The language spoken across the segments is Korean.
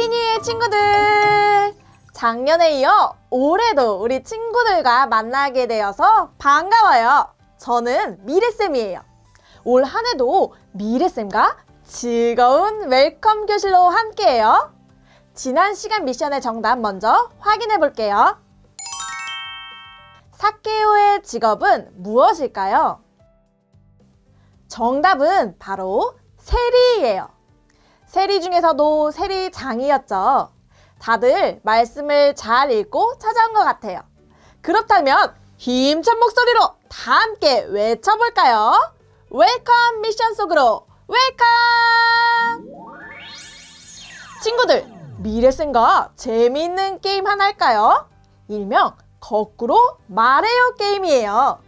해피니의 친구들! 작년에 이어 올해도 우리 친구들과 만나게 되어서 반가워요. 저는 미래쌤이에요. 올 한 해도 미래쌤과 즐거운 웰컴 교실로 함께해요. 지난 시간 미션의 정답 먼저 확인해 볼게요. 사케오의 직업은 무엇일까요? 정답은 바로 세리예요. 세리 중에서도 세리장이었죠. 다들 말씀을 잘 읽고 찾아온 것 같아요. 그렇다면 힘찬 목소리로 다 함께 외쳐볼까요? 웰컴 미션 속으로 웰컴! 친구들, 미래쌤과 재미있는 게임 하나 할까요? 일명 거꾸로 말해요 게임이에요.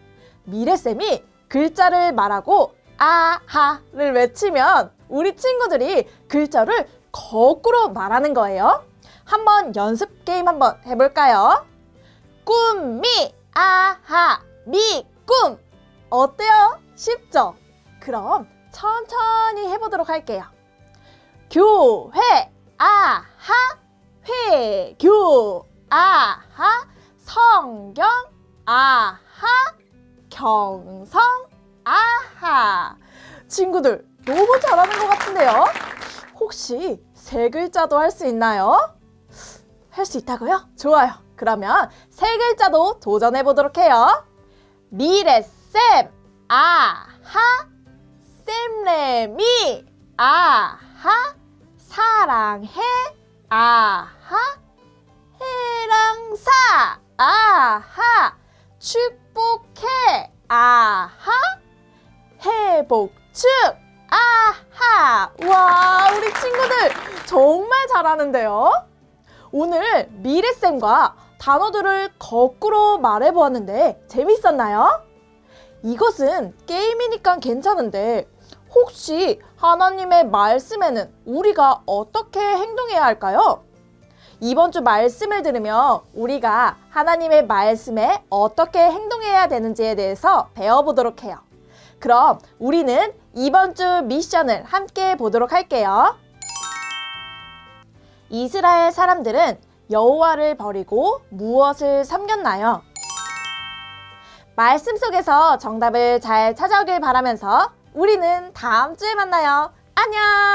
미래쌤이 글자를 말하고 아하를 외치면 우리 친구들이 글자를 거꾸로 말하는 거예요. 한번 연습 게임 한번 해볼까요? 꿈미 아하 미꿈 어때요? 쉽죠? 그럼 천천히 해보도록 할게요. 교회 아하 회교 아하 성경 아하 경성 아하 친구들 너무 잘하는 것 같은데요? 혹시 세 글자도 할 수 있나요? 할 수 있다고요? 좋아요. 그러면 세 글자도 도전해 보도록 해요. 미래쌤. 아하. 쌤레미. 아하. 사랑해. 아하. 해랑사. 아하. 축복해. 아하. 아하 와 우리 친구들 정말 잘하는데요 오늘 미래쌤과 단어들을 거꾸로 말해보았는데 재밌었나요? 이것은 게임이니까 괜찮은데 혹시 하나님의 말씀에는 우리가 어떻게 행동해야 할까요? 이번 주 말씀을 들으며 우리가 하나님의 말씀에 어떻게 행동해야 되는지에 대해서 배워보도록 해요. 그럼 우리는 이번 주 미션을 함께 보도록 할게요. 이스라엘 사람들은 여호와를 버리고 무엇을 섬겼나요? 말씀 속에서 정답을 잘 찾아오길 바라면서 우리는 다음 주에 만나요. 안녕!